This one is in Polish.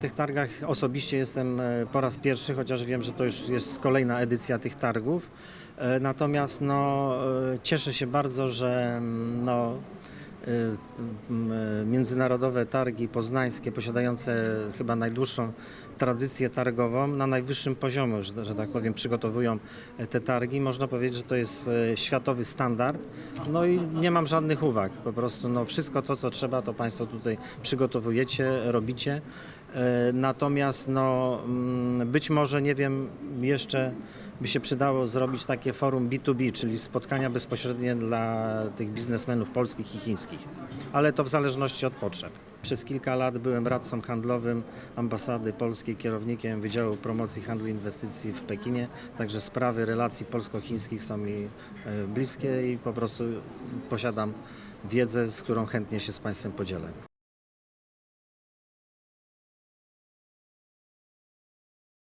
W tych targach osobiście jestem e, po raz pierwszy, chociaż wiem, że to już jest kolejna edycja tych targów. E, Natomiast no, e, cieszę się bardzo, że mm, no, międzynarodowe targi poznańskie, posiadające chyba najdłuższą tradycję targową, na najwyższym poziomie, że, że tak powiem, przygotowują te targi. Można powiedzieć, że to jest światowy standard. No i nie mam żadnych uwag. Po prostu no, wszystko to, co trzeba, to Państwo tutaj przygotowujecie, robicie. E, Natomiast no, mm, być może, nie wiem, jeszcze by się przydało zrobić takie forum B2B, czyli spotkania bezpośrednie dla tych biznesmenów polskich i chińskich. Ale to w zależności od potrzeb. Przez kilka lat byłem radcą handlowym ambasady polskiej, kierownikiem Wydziału Promocji Handlu i Inwestycji w Pekinie, także sprawy relacji polsko-chińskich są mi e, bliskie i po prostu posiadam wiedzę, z którą chętnie się z Państwem podzielę.